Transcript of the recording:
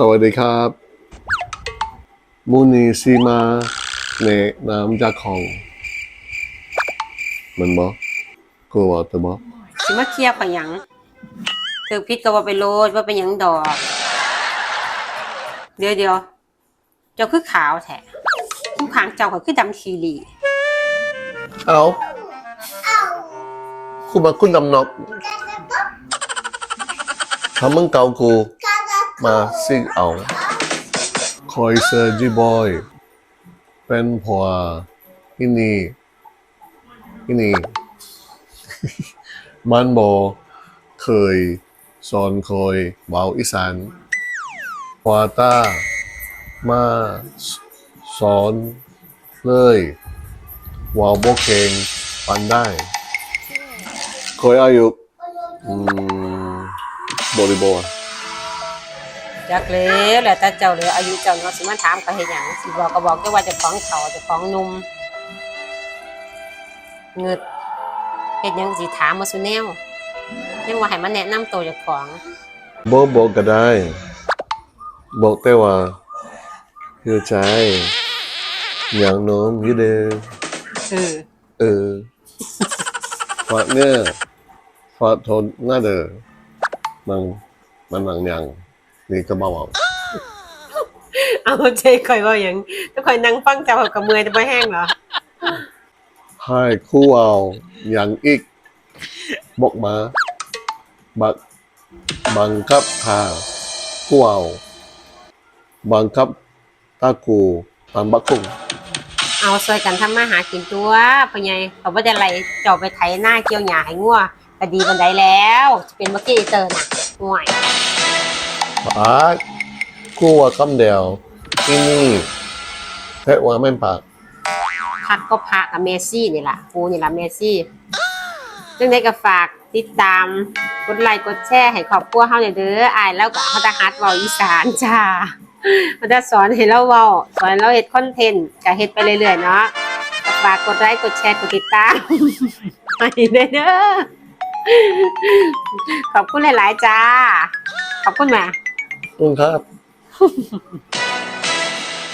สวัสดีครับมูนีซีมาในน้ำจากของมันบอกกลัวแต่บอกสิมาเคลียร์ข่อยหยังถือพิษก็ว่าไปโลดว่าเป็นหยังดอก เดี๋ยวเดี๋ยวเจ้าคือขาวแท้คู่ขางเจ้าข่อยคือดำคีรีเอาคุณมาคุณดำนกทำมึงเกากู มาซิกเอาคอยเซอร์จีบอย เป็นผัวอินี่อินี่มันบอเคยสอนคอยเบาอีสานวาต้ามาสอนเลยวาวโบเกงปันได้เคยอายุอืมบริบท จักเลยแหละแต่เจ้าเลยอายุเจ้าเนาะสิมาถามก็เฮ็ดหยังสิบอกก็บอกแต่ว่าเจะของเขาเจะของหนุ่มเงิดเฮ็ดหยังสิถามมาสุแนวยังว่าให้มาแนะนำตัวเจ้าของบอกบอกก็ได้ บอกแต่ว่าเชื่อใจอย่างโน้มยี่เดอเออเออฝากเนี่ยฝากทนหน้าเดอมันมันหนังยัง นี่ก็มาบอกเอาใจข่อยว่าหยังถ้าข่อยนั่งฟังเจ้าข่อยก็เมื่อยจะบ่แห้งเหรอให้คู่เอาอย่างอีกบอกมา บักบังคับทาคู่เอาบังคับตากูตามบักกุ้งเอาซอยกันทำมาหากินตัวพ่อใหญ่เขาบ่ได้ไล่เจ้าไปไถหน้าเกี่ยวหญ้าให้งัวก็ดีบันไดแล้ว จะเป็นบักกี้เตอร์น่ะห่วย ปากกูว่าคำเดียวที่นี่แค่ว่าไม่ปากพักก็พระกับเมซี่นี่แหละกูนี่แหละเมซี่จังไดก็ฝากติดตามกดไลค์กดแชร์ให้ครอบครัวเฮาหน่ยเด้ออายแล้วก็เฮาจะฮัดเว้าอีสานจ้าเฮาจะสอนให้เราเว้าสอนเราเฮ็ดคอนเทนต์ก็เฮ็ดไปเรื่อยๆเนาะฝากกดไลค์กดแชร์กดติดตามให้เด้อขอบคุณหลาย ๆ จ้า ขอบคุณม่ขอบ คุณครับ